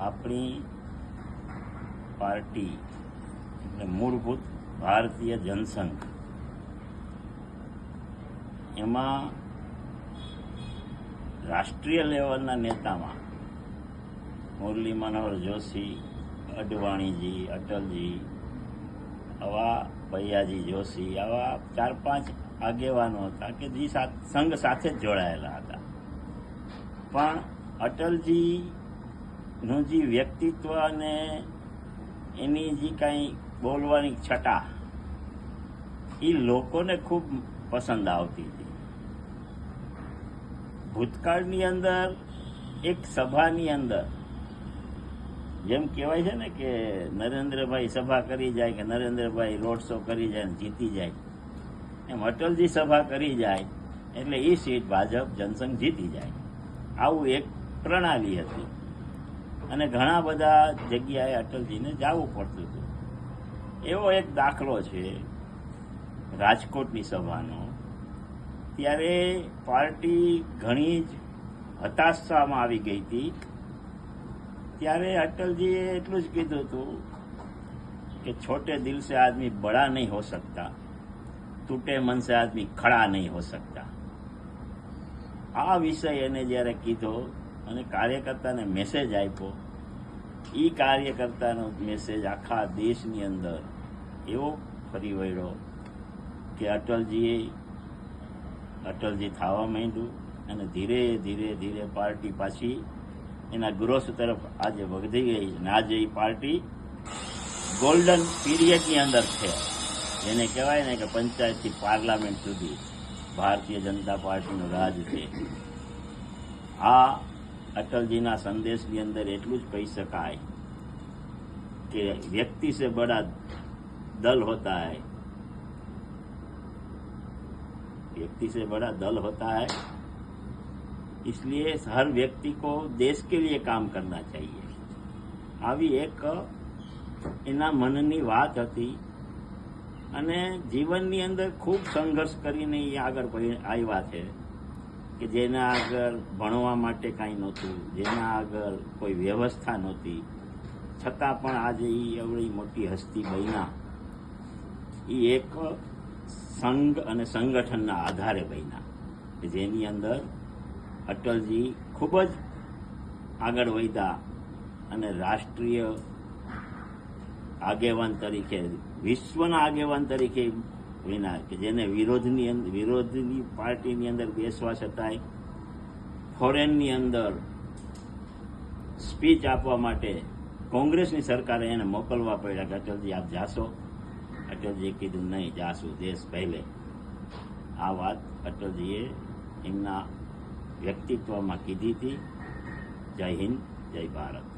આપણી પાર્ટી એટલે મૂળભૂત ભારતીય જનસંઘ. એમાં રાષ્ટ્રીય લેવલના નેતામાં મુરલી મનોહર જોશી, અડવાણીજી, અટલજી, આવા ભૈયાજી જોશી, આવા ચાર પાંચ આગેવાનો હતા કે જે સંઘ સાથે જ જોડાયેલા હતા. પણ અટલજીનું જે વ્યક્તિત્વ અને એની જે કાંઈ બોલવાની છટા, એ લોકોને ખૂબ પસંદ આવતી હતી. ભૂતકાળની અંદર, એક સભાની અંદર, જેમ કહેવાય છે ને કે નરેન્દ્રભાઈ સભા કરી જાય કે નરેન્દ્રભાઈ રોડ શો કરી જાય ને જીતી જાય, એમ અટલજી સભા કરી જાય, એટલે એ સીટ ભાજપ જનસંઘ જીતી જાય. આવું એક પ્રણાલી હતી. અને ઘણા બધા જગ્યાએ અટલજીને જવું પડતું હતું. એવો એક દાખલો છે રાજકોટની સભાનો. ત્યારે પાર્ટી ઘણી જ હતાશામાં આવી ગઈ હતી. ત્યારે અટલજીએ એટલું જ કીધું હતું કે છોટે દિલ સે આદમી બડા નહીં હો સકતા, તૂટે મન સે આદમી ખડા નહીં હો સકતા. આ વિષય એને જ્યારે કીધો અને કાર્યકર્તાને મેસેજ આપ્યો. એ કાર્યકર્તાનો મેસેજ આખા દેશની અંદર એવો ફરી વળ્યો કે અટલજીએ, અટલજી થવા માંડ્યું અને ધીરે ધીરે ધીરે પાર્ટી પાછી એના ગ્રોથ તરફ આજે વધી ગઈ અને આજે એ પાર્ટી ગોલ્ડન પીરિયડની અંદર છે. જેને કહેવાય ને કે પંચાયતથી પાર્લામેન્ટ સુધી ભારતીય જનતા પાર્ટીનો રાજ છે. આ અટલજીના સંદેશની અંદર એટલું જ કહી શકાય કે વ્યક્તિ સે બડા દલ હોતા है व्यक्ति से बड़ा दल होता है इसलिए हर व्यक्ति को देश के लिए काम करना चाहिए આવી એક એના મનની વાત હતી અને જીવનની અંદર ખૂબ સંઘર્ષ કરીને એ આગળ પડી- આવ્યા છે કે જેના આગળ ભણવા માટે કાંઈ નહોતું, જેના આગળ કોઈ વ્યવસ્થા નહોતી. છતાં પણ આજે એ એવડી મોટી હસ્તી બન્યા. એ એક સંઘ અને સંગઠનના આધારે બન્યા, કે જેની અંદર અટલજી ખૂબ જ આગળ વધ્યા અને રાષ્ટ્રીય આગેવાન તરીકે, વિશ્વના આગેવાન તરીકે બન્યા કે જેને વિરોધની વિરોધની પાર્ટીની અંદર બેસવા છતાંય, ફોરેનની અંદર સ્પીચ આપવા માટે કોંગ્રેસની સરકારે એને મોકલવા પડ્યા કે, અટલજી, આપ જાશો? અટલજીએ કીધું, નહીં, જાશું, દેશ પહેલે. આ વાત અટલજીએ એમના વ્યક્તિત્વમાં કીધી હતી. જય હિન્દ, જય ભારત.